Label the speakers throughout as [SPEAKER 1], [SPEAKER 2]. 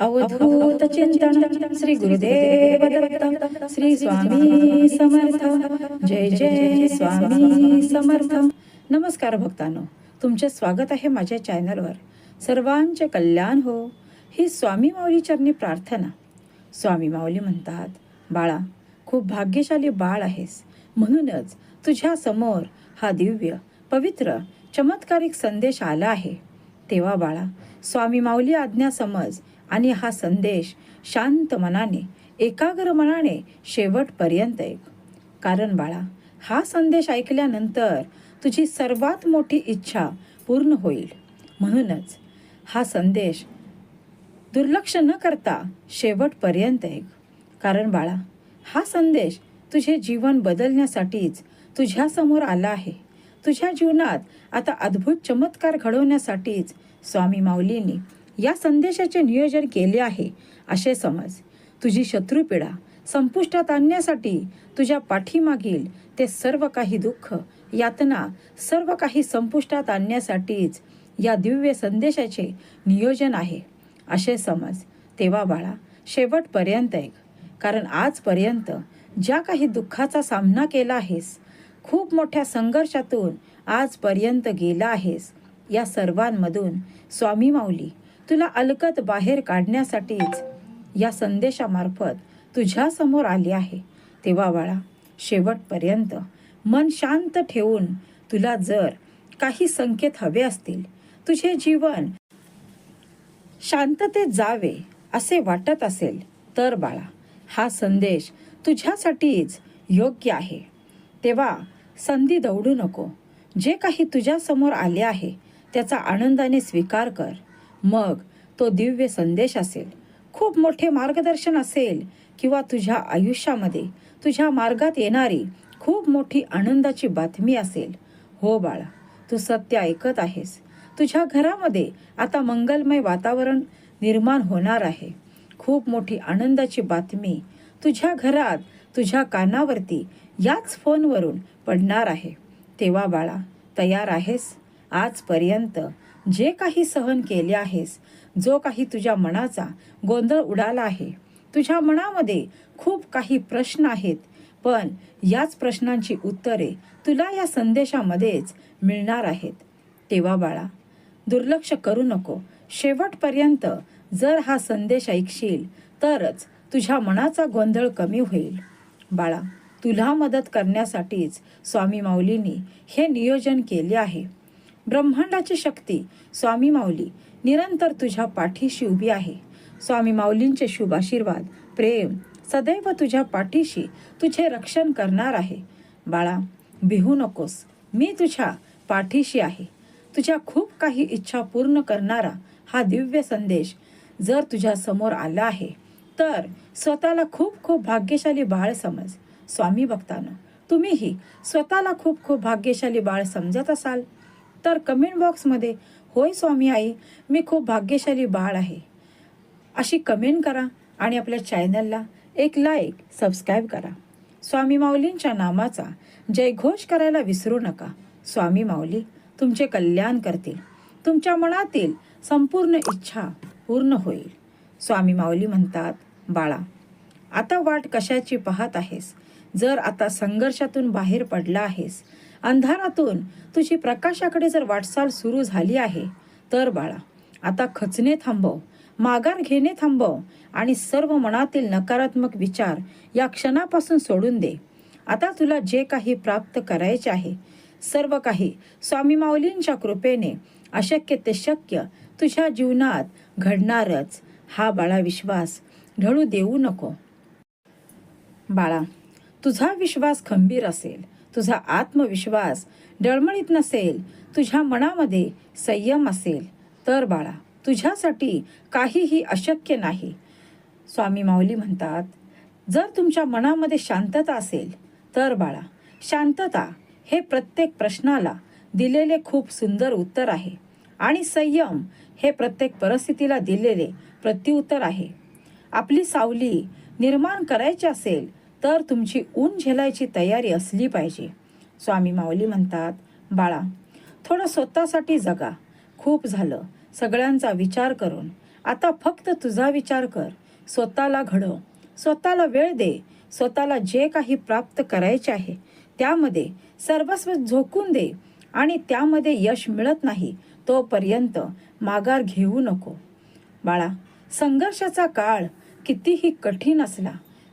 [SPEAKER 1] अवधूत चिंतन श्री गुरुदेव दत्त श्री स्वामी समर्थ जय जय स्वामी समर्थ नमस्कार भक्तांनो तुमचे स्वागत आहे माझ्या चॅनलवर. सर्वांचे कल्याण हो ही स्वामी माऊली चरणी प्रार्थना. स्वामी माऊली म्हणतात बाळा खूप भाग्यशाली बाळ आहेस. म्हणूनच तुझ्या समोर हा दिव्य पवित्र चमत्कारिक संदेश आला आहे. तेव्हा बाळा स्वामी माऊली आज्ञा समज आणि हा संदेश शांत मनाने एकाग्र मनाने शेवटपर्यंत ऐक कारण बाळा हा संदेश ऐकल्यानंतर तुझी सर्वात मोठी इच्छा पूर्ण होईल. म्हणूनच हा संदेश दुर्लक्ष न करता शेवटपर्यंत ऐक कारण बाळा हा संदेश तुझे जीवन बदलण्यासाठीच तुझ्यासमोर आला आहे. तुझ्या जीवनात आता अद्भुत चमत्कार घडवण्यासाठीच स्वामी माऊलींनी या संदेशाचे नियोजन केले आहे असे समज. तुझी शत्रुपीडा संपुष्टात आणण्यासाठी तुझ्या पाठीमागील ते सर्व काही दुःख यातना सर्व काही संपुष्टात आणण्यासाठीच या दिव्य संदेशाचे नियोजन आहे असे समज. तेव्हा बाळा शेवटपर्यंत ऐक. कारण आजपर्यंत ज्या काही दुःखाचा सामना केला आहेस खूप मोठ्या संघर्षातून आजपर्यंत गेला आहेस या सर्वांमधून स्वामी माऊली तुला अलगत बाहेर काढण्यासाठीच या संदेशामार्फत तुझ्या समोर आली आहे. तेव्हा बाळा शेवटपर्यंत मन शांत ठेवून तुला जर काही संकेत हवे असतील तुझे जीवन शांततेत जावे असे वाटत असेल तर बाळा हा संदेश तुझ्यासाठीच योग्य आहे. तेव्हा संधी दौडू नको. जे काही तुझ्यासमोर आले आहे त्याचा आनंदाने स्वीकार कर. मग तो दिव्य संदेश असेल. खूप मोठे मार्गदर्शन असेल किंवा तुझ्या आयुष्यामध्ये तुझ्या मार्गात येणारी खूप मोठी आनंदाची बातमी असेल. हो बाळा तू सत्य ऐकत आहेस. तुझ्या घरामध्ये आता मंगलमय वातावरण निर्माण होणार आहे. खूप मोठी आनंदाची बातमी तुझ्या घरात तुझ्या कानावरती याच फोनवरून पडणार आहे. तेव्हा बाळा तयार आहेस? आजपर्यंत जे काही सहन केले आहेस जो काही तुझ्या मनाचा गोंधळ उडाला आहे तुझ्या मनामध्ये खूप काही प्रश्न आहेत पण याच प्रश्नांची उत्तरे तुला या संदेशामध्येच मिळणार आहेत. तेव्हा बाळा दुर्लक्ष करू नको. शेवटपर्यंत जर हा संदेश ऐकशील तरच तुझ्या मनाचा गोंधळ कमी होईल. बाळा तुला मदत करण्यासाठीच स्वामी माऊलींनी हे नियोजन केले आहे. ब्रह्मांडाची शक्ती स्वामी माऊली निरंतर तुझ्या पाठीशी उभी आहे. स्वामी माऊलींचे शुभ आशीर्वाद प्रेम सदैव तुझ्या पाठीशी तुझे रक्षण करणार आहे. बाळा भिहू नकोस. मी तुझ्या पाठीशी आहे. तुझ्या खूप काही इच्छा पूर्ण करणारा हा दिव्य संदेश जर तुझ्या समोर आला आहे तर स्वतःला खूप खूप भाग्यशाली बाळ समज. स्वामी भक्तानं तुम्हीही स्वतःला खूप खूप भाग्यशाली बाळ समजत असाल. तर कमेंट बॉक्समध्ये होय स्वामी आई मी खूप भाग्यशाली बाळ आहे. अशी कमेंट करा आणि आपल्या चॅनलला एक लाईक सबस्क्राईब करा. स्वामी माऊलींच्या नामाचा जयघोष करायला विसरू नका. स्वामी माऊली तुमचे कल्याण करतील. तुमच्या मनातील संपूर्ण इच्छा पूर्ण होईल. स्वामी माऊली म्हणतात बाळा आता वाट कशाची पाहत आहेस? जर आता संघर्षातून बाहेर पडला आहेस अंधारातून तुझी प्रकाशाकडे जर वाटचाल सुरू झाली आहे तर बाळा आता खचणे थांबव माघार घेणे थांबव आणि सर्व मनातील नकारात्मक विचार या क्षणापासून सोडून दे. आता तुला जे काही प्राप्त करायचे आहे सर्व काही स्वामी माऊलींच्या कृपेने अशक्य ते शक्य तुझ्या जीवनात घडणारच हा बाळा विश्वास ढळू देऊ नको. बाळा तुझा विश्वास खंबीर असेल. तुझा आत्मविश्वास डळमळीत नसेल तुझ्या मनामध्ये संयम असेल. तर बाळा तुझ्यासाठी काहीही अशक्य नाही. स्वामी माऊली म्हणतात जर तुमच्या मनामध्ये शांतता असेल तर बाळा शांतता हे प्रत्येक प्रश्नाला दिलेले खूप सुंदर उत्तर आहे. आणि संयम हे प्रत्येक परिस्थितीला दिलेले प्रत्युत्तर आहे. आपली सावली निर्माण करायची असेल तर तुमची ऊन झेलायची तयारी असली पाहिजे. स्वामी माऊली म्हणतात बाळा थोडं स्वतःसाठी जगा. खूप झालं. सगळ्यांचा विचार करून. आता फक्त तुझा विचार कर. स्वतःला घडव. स्वतःला वेळ दे. स्वतःला जे काही प्राप्त करायचे आहे त्यामध्ये सर्वस्व झोकून दे आणि त्यामध्ये यश मिळत नाही तोपर्यंत माघार घेऊ नको. बाळा संघर्षाचा काळ कितीही कठीण असला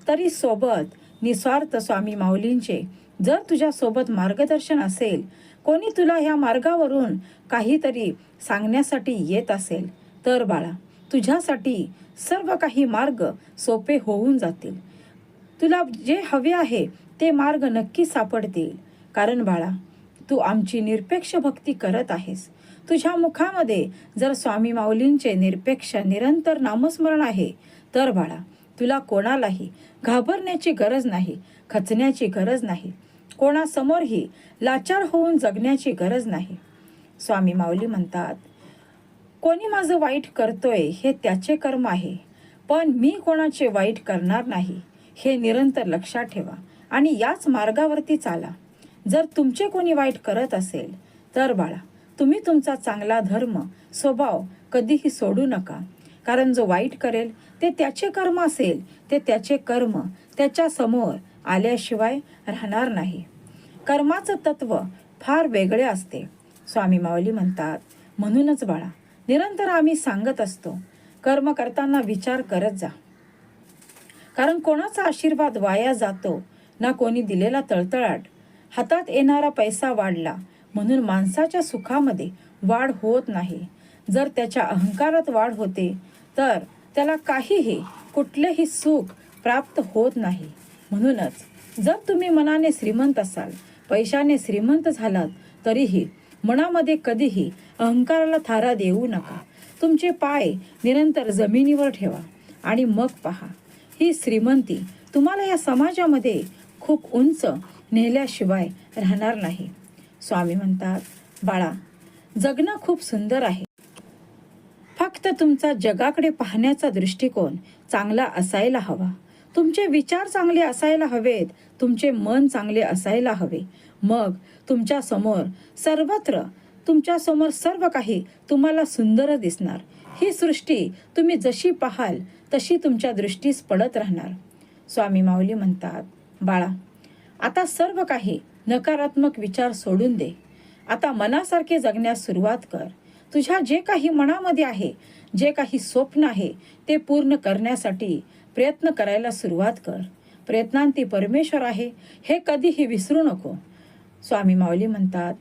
[SPEAKER 1] तरी सोबत निस्वार्थ स्वामी माऊलींचे. जर तुझ्या सोबत मार्गदर्शन असेल कोणी तुला ह्या मार्गावरून काहीतरी सांगण्यासाठी येत असेल तर बाळा तुझ्यासाठी सर्व काही मार्ग सोपे होऊन जातील. तुला जे हवे आहे ते मार्ग नक्की सापडतील. कारण बाळा तू आमची निरपेक्ष भक्ती करत आहेस. तुझ्या मुखामध्ये जर स्वामी माऊलींचे निरपेक्ष निरंतर नामस्मरण आहे तर बाळा तुला कोणालाही घाबरण्याची गरज नाही खचण्याची गरज नाही. कोणासमोरही लाचार होऊन जगण्याची गरज नाही. स्वामी माऊली म्हणतात कोणी माझं वाईट करतोय हे त्याचे कर्म आहे पण मी कोणाचे वाईट करणार नाही हे निरंतर लक्षात ठेवा आणि याच मार्गावरती चाला. जर तुमचे कोणी वाईट करत असेल तर बाळा तुम्ही तुमचा चांगला धर्म स्वभाव कधीही सोडू नका कारण जो वाईट करेल ते त्याचे कर्म असेल ते त्याचे कर्म त्याच्यासमोर आल्याशिवाय राहणार नाही. कर्माचं तत्व फार वेगळे असते. स्वामी माऊली म्हणतात म्हणूनच बाळा निरंतर आम्ही सांगत असतो कर्म करताना विचार करत जा. कारण कोणाचा आशीर्वाद वाया जातो ना कोणी दिलेला तळतळाट हातात येणारा पैसा वाढला म्हणून माणसाच्या सुखामध्ये वाढ होत नाही. जर त्याच्या अहंकारात वाढ होते तर त्याला काहीही कुठलेही सुख प्राप्त होत नाही. म्हणूनच जर तुम्ही मनाने श्रीमंत असाल पैशाने श्रीमंत झालात तरीही मनामध्ये कधीही अहंकाराला थारा देऊ नका. तुमचे पाय निरंतर जमिनीवर ठेवा आणि मग पहा. ही श्रीमंती तुम्हाला या समाजामध्ये खूप उंच नेल्याशिवाय राहणार नाही. स्वामी म्हणतात बाळा जगणं खूप सुंदर आहे. फक्त तुमचा जगाकडे पाहण्याचा दृष्टिकोन चांगला असायला हवा. तुमचे विचार चांगले असायला हवेत तुमचे मन चांगले असायला हवे. मग तुमच्यासमोर सर्वत्र तुमच्यासमोर सर्व काही तुम्हाला सुंदर दिसणार. ही सृष्टी तुम्ही जशी पाहाल तशी तुमच्या दृष्टीस पडत राहणार. स्वामी माऊली म्हणतात बाळा आता सर्व काही नकारात्मक विचार सोडून दे. आता मनासारखे जगण्यास सुरुवात कर. तुझ्या जे काही मनामध्ये आहे जे काही स्वप्न आहे ते पूर्ण करण्यासाठी प्रयत्न करायला सुरुवात कर. प्रयत्नांती परमेश्वर आहे हे कधीही विसरू नको. स्वामी माऊली म्हणतात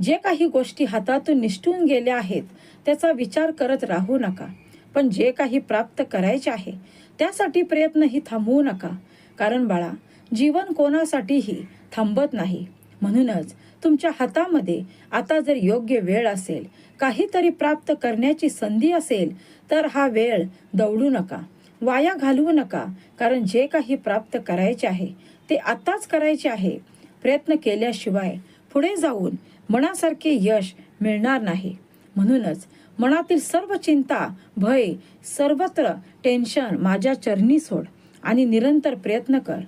[SPEAKER 1] जे काही गोष्टी हातातून निष्ठून गेल्या आहेत त्याचा विचार करत राहू नका. पण जे काही प्राप्त करायचे आहे त्यासाठी प्रयत्नही थांबवू नका. कारण बाळा जीवन कोणासाठीही थांबत नाही. म्हणूनच तुमच्या हातामध्ये आता जर योग्य वेळ असेल काहीतरी प्राप्त करण्याची संधी असेल तर हा वेळ दौडू नका. वाया घालवू नका कारण जे काही प्राप्त करायचे आहे ते आताच करायचे आहे. प्रयत्न केल्याशिवाय पुढे जाऊन मनासारखे यश मिळणार नाही. म्हणूनच मनातील सर्व चिंता भय सर्वत्र टेन्शन माझ्या चरणी सोड आणि निरंतर प्रयत्न कर.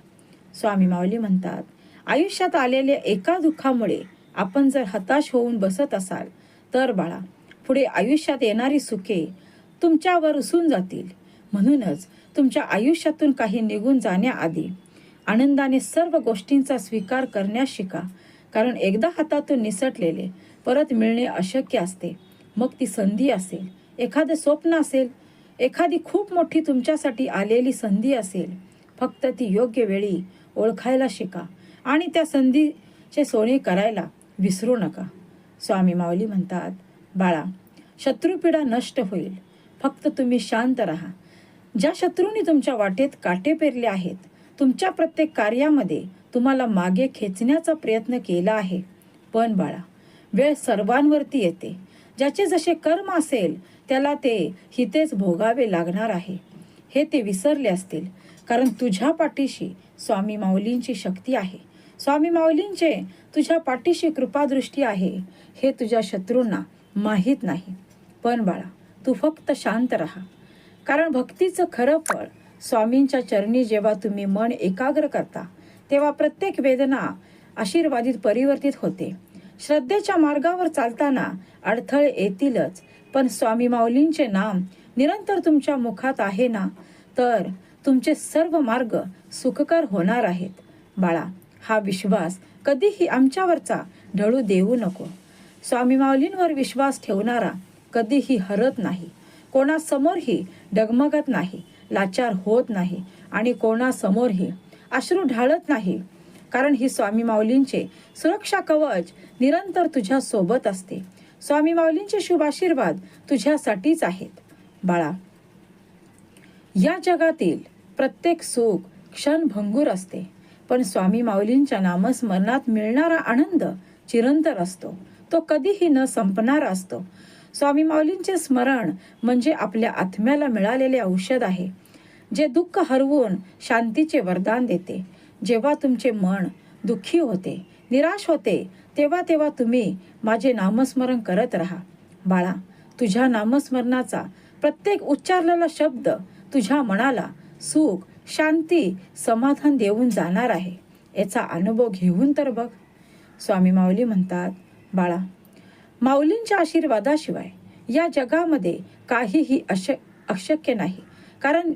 [SPEAKER 1] स्वामी माऊली म्हणतात आयुष्यात आलेल्या एका दुःखामुळे आपण जर हताश होऊन बसत असाल तर बाळा पुढे आयुष्यात येणारी सुखे तुमच्यावर उसून जातील. म्हणूनच तुमच्या आयुष्यातून काही निघून जाण्याआधी आनंदाने सर्व गोष्टींचा स्वीकार करण्यास शिका. कारण एकदा हातातून निसटलेले परत मिळणे अशक्य असते. मग ती संधी असेल. एखादं स्वप्न असेल. एखादी खूप मोठी तुमच्यासाठी आलेली संधी असेल. फक्त ती योग्य वेळी ओळखायला शिका. आणि त्या संधीचे सोने करायला विसरू नका. स्वामी माऊली म्हणतात बाळा शत्रुपीडा नष्ट होईल. फक्त तुम्ही शांत राहा. ज्या शत्रूंनी तुमच्या वाटेत काटे पेरले आहेत तुमच्या प्रत्येक कार्यामध्ये तुम्हाला मागे खेचण्याचा प्रयत्न केला आहे. पण बाळा वेळ सर्वांवरती येते. ज्याचे जसे कर्म असेल त्याला ते हितेच भोगावे लागणार आहे. हे ते विसरले असतील कारण तुझ्या पाठीशी स्वामी माऊलींची शक्ती आहे. स्वामी माऊलींचे तुझ्या पाठीशी कृपादृष्टी आहे. हे तुझ्या शत्रूंना माहीत नाही. पण बाळा तू फक्त शांत राहा. कारण भक्तीचं खरं फळ स्वामींच्या चरणी जेव्हा तुम्ही मन एकाग्र करता तेव्हा प्रत्येक वेदना आशीर्वादित परिवर्तित होते. श्रद्धेच्या मार्गावर चालताना अडथळे येतीलच पण स्वामी माऊलींचे नाम निरंतर तुमच्या मुखात आहे ना? तर तुमचे सर्व मार्ग सुखकर होणार आहेत. बाळा हा विश्वास कधीही आमच्यावरचा ढळू देऊ नको. स्वामी माऊलींवर विश्वास ठेवणारा कधीही हरत नाही. कोणासमोरही डगमगत नाही लाचार होत नाही आणि कोणासमोरही अश्रू ढाळत नाही. कारण ही स्वामी माऊलींचे सुरक्षा कवच निरंतर तुझ्या सोबत असते. स्वामी माऊलींचे शुभ आशीर्वाद तुझ्यासाठीच आहेत. बाळा या जगातील प्रत्येक सुख क्षणभंगूर असते. पण स्वामी माऊलींच्या नामस्मरणात मिळणारा आनंद चिरंतर असतो. तो कधीही न संपणारा असतो. स्वामी माऊलींचे स्मरण म्हणजे आपल्या आत्म्याला मिळालेले औषध आहे जे दुःख हरवून शांतीचे वरदान देते. जेव्हा तुमचे मन दुःखी होते निराश होते तेव्हा तेव्हा तुम्ही माझे नामस्मरण करत राहा. बाळा तुझ्या नामस्मरणाचा प्रत्येक उच्चारलेला शब्द तुझ्या मनाला सुख शांती समाधान देऊन जाणार आहे. याचा अनुभव घेऊन तर बघ. स्वामी माऊली म्हणतात बाळा माऊलींच्या आशीर्वादाशिवाय या जगामध्ये काहीही अश अशक्य नाही. कारण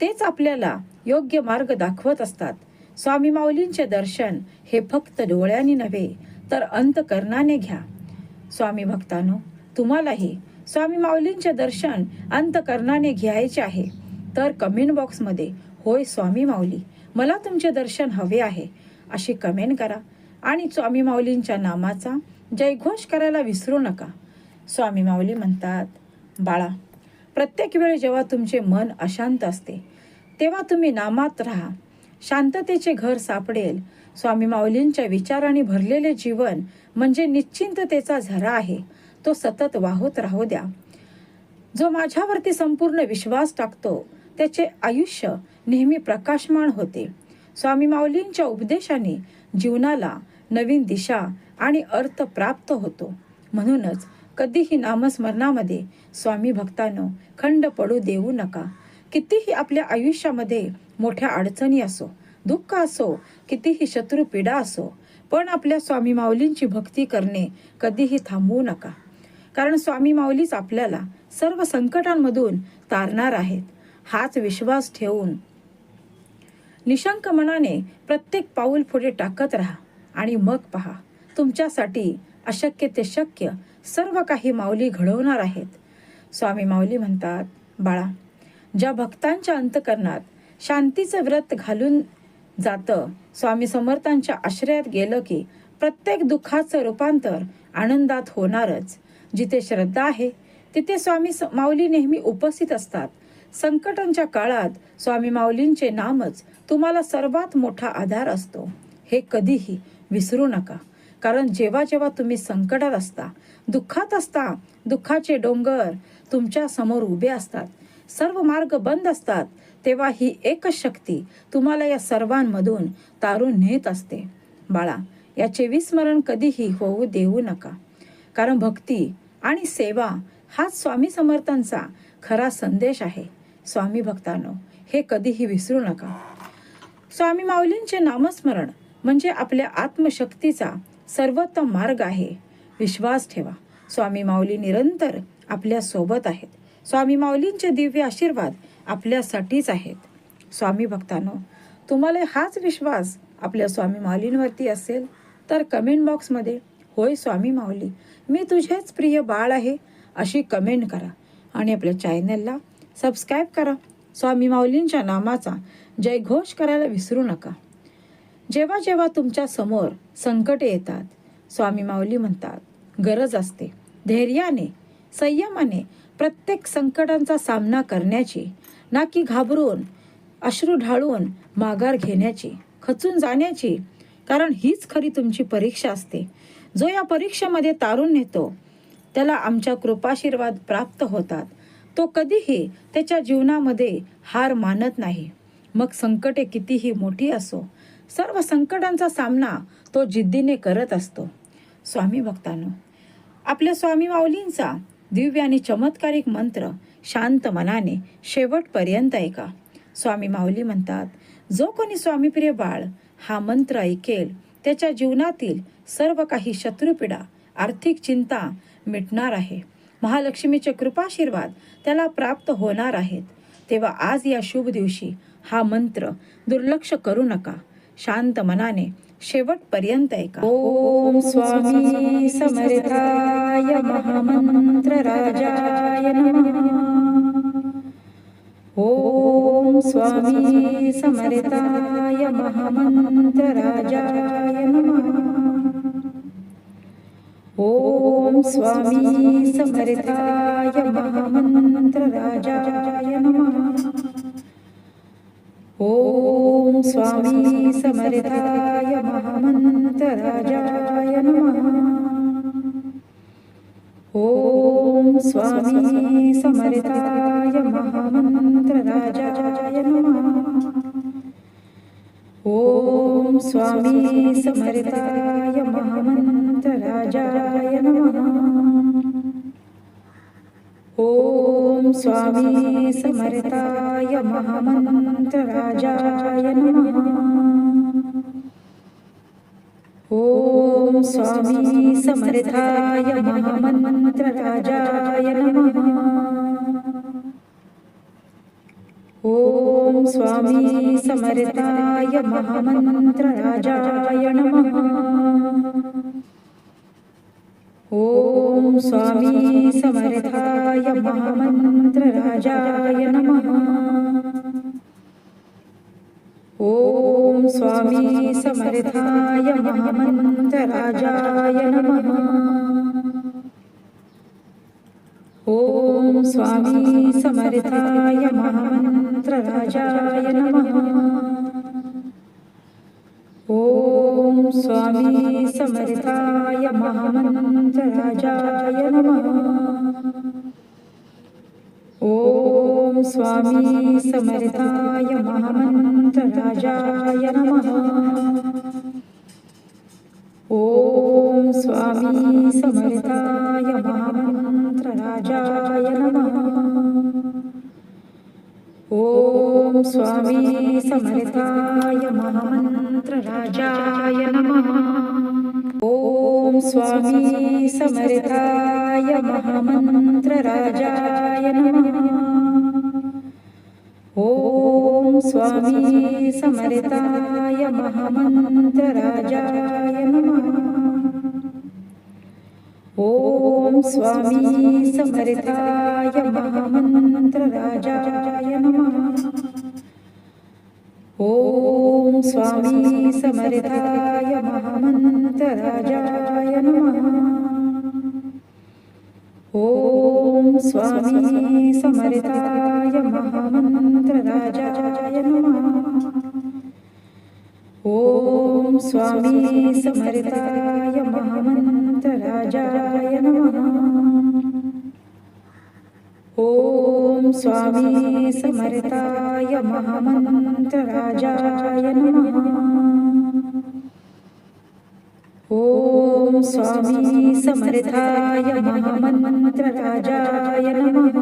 [SPEAKER 1] तेच आपल्याला योग्य मार्ग दाखवत असतात. स्वामी माऊलींचे दर्शन हे फक्त डोळ्यांनी नव्हे तर अंतकरणाने घ्या. स्वामी भक्तानो तुम्हालाही स्वामी माऊलींचे दर्शन अंतकरणाने घ्यायचे आहे. तर कमेंट बॉक्समध्ये होय स्वामी माऊली मला तुमचे दर्शन हवे आहे. अशी कमेंट करा. आणि स्वामी माऊलींच्या नामाचा जयघोष करायला विसरू नका. स्वामी माऊली म्हणतात बाळा प्रत्येक वेळी जेव्हा तुमचे मन अशांत असते तेव्हा तुम्ही नामात राहा. शांततेचे घर सापडेल. स्वामी माऊलींच्या विचाराने भरलेले जीवन म्हणजे निश्चिंततेचा झरा आहे. तो सतत वाहत राहू द्या. जो माझ्यावरती संपूर्ण विश्वास टाकतो त्याचे आयुष्य नेहमी प्रकाशमान होते. स्वामी माऊलींच्या उपदेशाने जीवनाला नवीन दिशा आणि अर्थ प्राप्त होतो. म्हणूनच कधीही नामस्मरणामध्ये स्वामी भक्तांनो खंड पडू देऊ नका. कितीही आपल्या आयुष्यामध्ये मोठ्या अडचणी असो दुःख असो कितीही शत्रू पीडा असो पण आपल्या स्वामी माऊलींची भक्ती करणे कधीही थांबवू नका. कारण स्वामी माऊलीच आपल्याला सर्व संकटांमधून तारणार आहेत. हाच विश्वास ठेवून. निशंक मनाने प्रत्येक पाऊल पुढे टाकत राहा आणि मग पहा तुमच्यासाठी अशक्य ते शक्य सर्व काही माऊली घडवणार आहेत. स्वामी माऊली म्हणतात बाळा ज्या भक्तांच्या अंतकरणात शांतीचं व्रत घालून जातं स्वामी समर्थांच्या आश्रयात गेलं की प्रत्येक दुःखाचं रूपांतर आनंदात होणारच. जिथे श्रद्धा आहे तिथे स्वामी स- माऊली नेहमी उपस्थित असतात. संकटांच्या काळात स्वामी माऊलींचे नामच तुम्हाला सर्वात मोठा आधार असतो. हे कधीही विसरू नका. कारण जेव्हा जेव्हा तुम्ही संकटात असता दुःखात असता दुःखाचे डोंगर तुमच्यासमोर उभे असतात सर्व मार्ग बंद असतात तेव्हा ही एकच शक्ती तुम्हाला या सर्वांमधून तारून नेत असते. बाळा याचे विस्मरण कधीही होऊ देऊ नका. कारण भक्ती आणि सेवा हाच स्वामी समर्थांचा खरा संदेश आहे. स्वामी भक्तांनो हे कधीही विसरू नका. स्वामी माऊलींचे नामस्मरण म्हणजे आपल्या आत्मशक्तीचा सर्वोत्तम मार्ग आहे. विश्वास ठेवा. स्वामी माऊली निरंतर आपल्यासोबत आहेत. स्वामी माऊलींचे दिव्य आशीर्वाद आपल्यासाठीच आहेत. स्वामी भक्तांनो तुम्हाला हाच विश्वास आपल्या स्वामी माऊलींवरती असेल तर कमेंट बॉक्समध्ये होय स्वामी माऊली मी तुझेच प्रिय बाळ आहे अशी कमेंट करा. आणि आपल्या चॅनलला सबस्क्राईब करा. स्वामी माऊलींच्या नामाचा जयघोष करायला विसरू नका. जेव्हा जेव्हा तुमच्यासमोर संकटे येतात स्वामी माऊली म्हणतात गरज असते. धैर्याने संयमाने प्रत्येक संकटांचा सामना करण्याची ना की घाबरून अश्रू ढाळून माघार घेण्याची खचून जाण्याची कारण हीच खरी तुमची परीक्षा असते. जो या परीक्षेमध्ये तारून नेतो त्याला आमच्या कृपाशीर्वाद प्राप्त होतात. तो कधीही त्याच्या जीवनामध्ये हार मानत नाही. मग संकटे कितीही मोठी असो सर्व संकटांचा सामना तो जिद्दीने करत असतो. स्वामी भक्तांनो आपल्या स्वामी माऊलींचा दिव्य आणि चमत्कारिक मंत्र शांत मनाने शेवटपर्यंत ऐका. स्वामी माऊली म्हणतात जो कोणी स्वामीप्रिय बाळ हा मंत्र ऐकेल त्याच्या जीवनातील सर्व काही शत्रुपीडा आर्थिक चिंता मिटणार आहे. महालक्ष्मीचे कृपाशीर्वाद त्याला प्राप्त होणार आहेत. तेव्हा आज या शुभ दिवशी हा मंत्र दुर्लक्ष करू नका. शांत मनाने शेवटपर्यंत ऐका. ओम स्वामी समर्थाय महामंत्र राजाय ओम स्वामी समर्थाय महामंत्र राजाय ॐ स्वामी समर्थाय महामन्त्रराजाय नमः। ॐ स्वामी समर्थाय महामन्त्रराजाय नमः। ॐ स्वामी समर्थाय महामन्त्रराजाय नमः। ॐ स्वामी समर्थाय महामन्त्र शांतराजाय नमः। ॐ स्वामी समर्थाय महामन्तराजाय नमः। ॐ स्वामी समर्थाय महामन्त्रराजाय नमः। ॐ स्वामी समर्थाय महामन्त्रराजाय नमः। स्वामी समर्थाय महामन्त्रराजाय नमः। ॐ स्वामी समर्थाय महामन्त्रराजाय नमः। ॐ स्वामी समर्थाय महामन्त्रराजाय नमः। स्वामी समर्थाय महामंत्रराजाय नमः। ॐ स्वामी समर्थाय महामंत्रराजाय नमः। ॐ स्वामी समर्थाय महामंत्रराजाय नमः। ॐ स्वामी समर्थाय महामन्त्रराजाय नमः। ॐ स्वामी समर्थाय महामन्त्रराजाय नमः। ॐ स्वामी समर्थाय महामन्त्रराजाय नमः। ॐ स्वामी समर्थाय महामन्त्रराजाय नमः। ॐ स्वामी समर्थाय महामन्त्रराजाय नमः। ॐ स्वामी समर्थाय महामन्त्रराजाय नमः। ॐ स्वामी समर्थाय महामन्त्र राजाय नमः। ॐ स्वामी समर्ताय महामन्त्रराजाय नमः। ॐ स्वामी समर्थाय महामन्त्रराजाय नमः।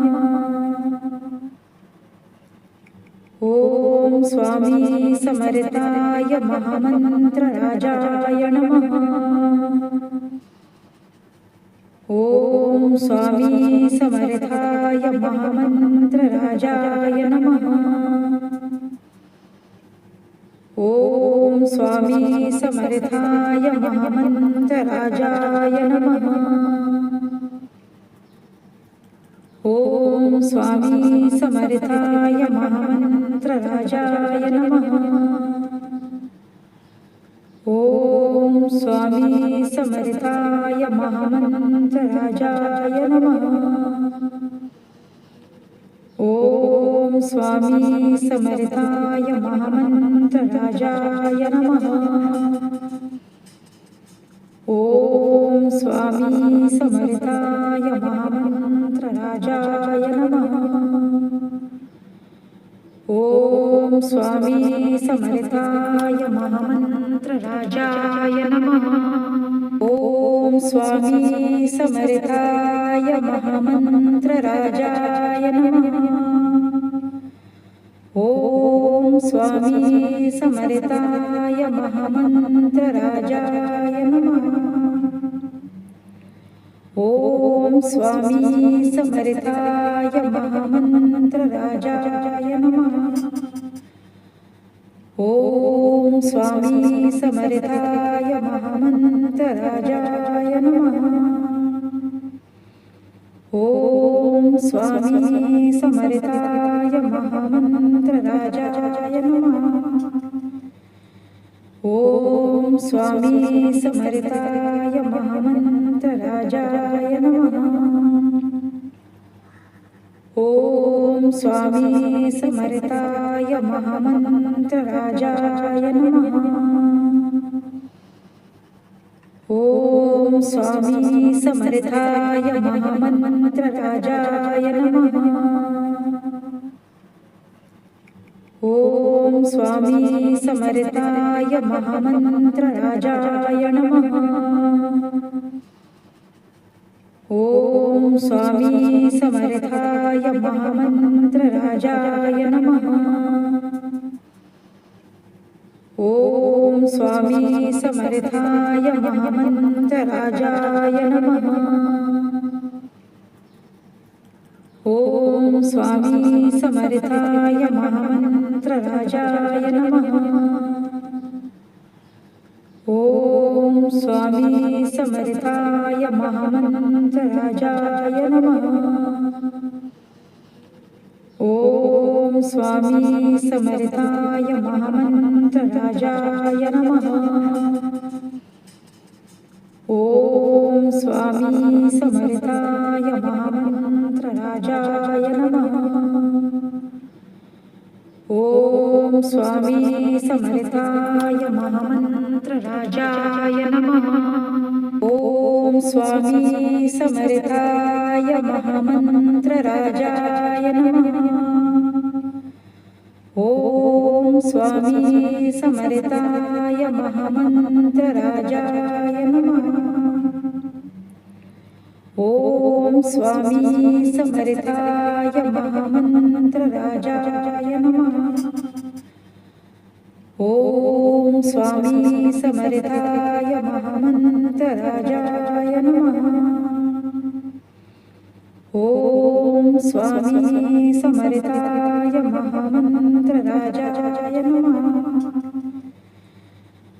[SPEAKER 1] ॐ स्वामी समर्थाय महामन्त्रराजाय नमः। ॐ स्वामी समर्थाय महामन्त्रराजाय नमः। ॐ स्वामी समर्थाय महामन्त्रराजाय नमः। ॐ स्वामी समर्थाय महामन्त्रराजाय नमः। स्वामी समर्थाय महामंत्रराजाय नमः। ॐ स्वामी समर्थाय महामंत्रराजाय नमः। ॐ स्वामी समर्थाय महामंत्रराजाय नमः। स्वामी समर्थाय महामन्त्रराजाय नमः। ॐ स्वामी समर्थाय महामन्त्रराजाय नमः। ॐ स्वामी समर्थाय महामन्त्रराजाय नमः। ॐ स्वामी समर्थाय महामन्त्रराजाय नमः। स्वामी समर्थाय महामंतराजाय नमः। ॐ स्वामी समर्थाय महामंतराजाय नमः। ॐ स्वामी समर्थाय महामंतराजाय नमः। ॐ स्वामी समर्थाय महामंत्रराजाय नमः। ॐ स्वामी समर्थाय महामंत्रराजाय नमः। ॐ स्वामी समर्थाय महामंत्रराजाय नमः। ॐ स्वामी समर्थाय महामन्त्रराजाय नमः। ॐ स्वामी समर्थाय महामन्त्रराजाय नमः। ॐ स्वामी समर्थाय महामन्त्रराजाय नमः। स्वामी समर्थाय महामंत्रराजाय नमः। ॐ स्वामी समर्थाय महामंत्रराजाय नमः। ॐ स्वामी समर्थाय महामंत्रराजाय नमः। ॐ स्वामी समर्थाय महामन्त्र तन्त्रराजाय नमः। ॐ स्वामी समर्थाय महामन्त्रराजाय नमः। ॐ स्वामी समर्थाय महामन्त्रराजाय नमः। ॐ स्वामी समर्थाय महामन्त्रराजाय नमः। स्वामी समर्थाय महामंतराजाय नमः। ॐ स्वामी समर्थाय महामंतराजाय नमः।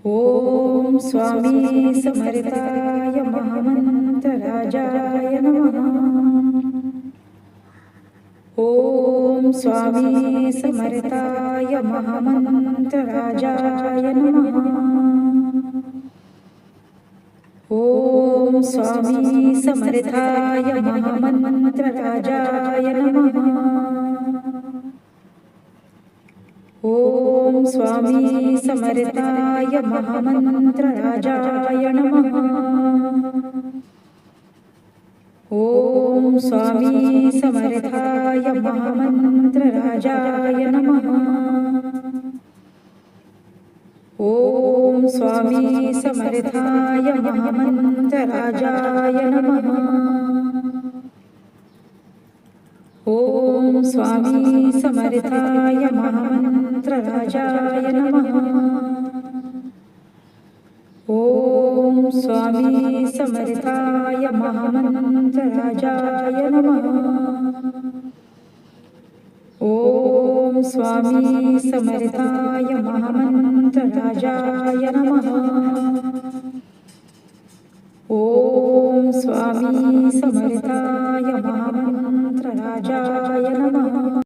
[SPEAKER 1] ॐ स्वामी समर्थाय महामंतराजाय नमः। ॐ स्वामी समर्थाय महामन्त्रराजाय नमः। ॐ स्वामी समर्थाय महामन्त्रराजाय नमः। ॐ स्वामी समर्थाय महामन्त्रराजाय नमः। ॐ स्वामी समर्थाय महामन्त्रराजाय नमः। ॐ स्वामी समर्थाय महामन्त्रराजाय नमः। ॐ स्वामी समर्थाय महामन्त्रराजाय नमः। स्वामी समर्थाय महामंत्रराजाय नमः। ॐ स्वामी समर्थाय महामंत्रराजाय नमः। ॐ स्वामी समर्थाय महामंत्रराजाय नमः।